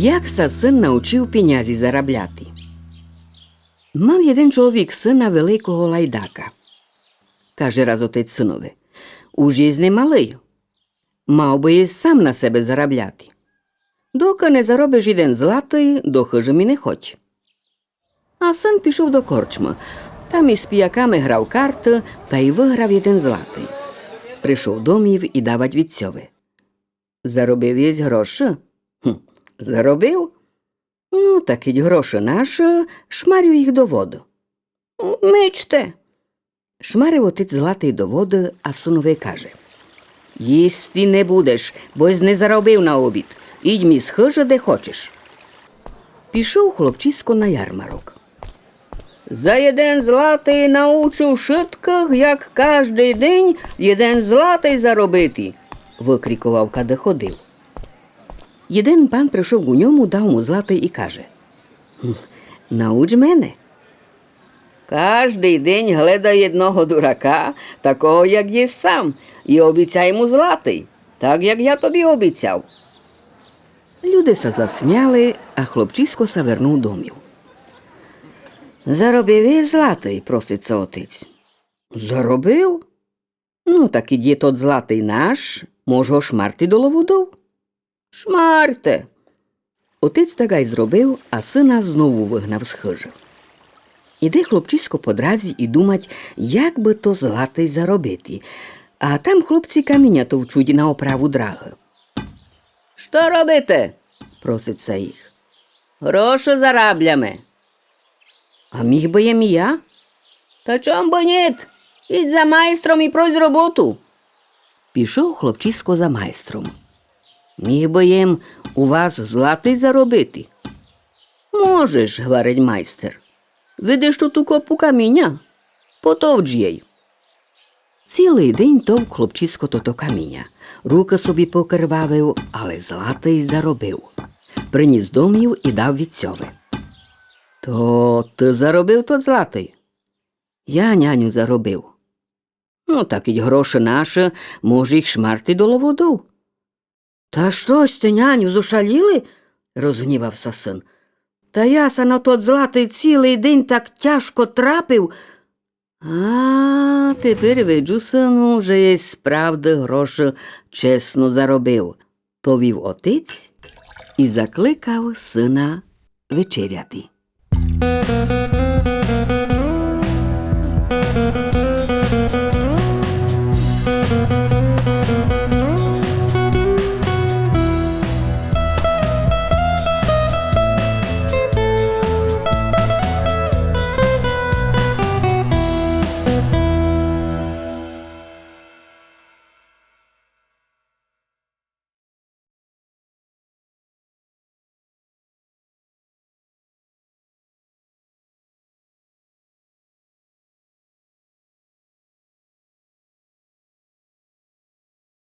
Як са син навчив пінязі заробляти? Мав один чоловік сина великого лайдака. Каже раз отець синове, уж єсть не малий. Мав би єсть сам на себе заробляти. Доки не заробиш один златий, дохи ж і не хоч. А син пішов до корчми. Там із піяками грав карти та й виграв один златий. Прийшов домів і давать відцьове. Заробив єсть гроші? Хм, заробив? Ну, так ідь гроші наші, шмарю їх до воду. Мичте. Шмарив отець златий до води, а суновий каже. Їсти не будеш, бо не заробив на обід. Ідь мі схоже, де хочеш. Пішов хлопчисько на ярмарок. За один златий научу в шитках, як кожний день один златий заробити, викрикував, каде ходив. Єдин пан прийшов у ньому, дав му златий і каже Науч мене. Кожний день гледа одного дурака, такого, як є сам, і обіцяй йому златий, так як я тобі обіцяв. Люди се засмяли, а хлопчисько се вернув домів. Заробив і златий, проситься отець. Заробив? Ну, так іді тот златий наш, може го шмарти до ловодов. Шмарте. Отець така й зробив, а сина знову вигнав з хижи. Іде хлопчисько по дразі і думать, як би то златий заробити. А там хлопці каміння товчуть на оправу драги. Що робите? проситься їх. Гроші зарабляме. А міг би єм і я? Та чом бо ніт? Ідь за майстром і прось роботу. Пішов хлопчисько за майстром. Міг би єм у вас златий заробити. Можеш, говорить майстер. Видиш тут у копу каміння? Потовч їй. Цілий день товк хлопчисько тото каміння. Руки собі покривавив, але златий заробив. Приніс домів і дав відцьове. То ти заробив тот златий? Я няню заробив. Ну, так і гроші наші, може їх шмарти до ловодов. Та щось ти, няню, зушаліли? розгнівався син. Та я са на тот златий цілий день так тяжко трапив. А, тепер виджу, сину, вже є справді гроші чесно заробив, повів отець і закликав сина вечеряти.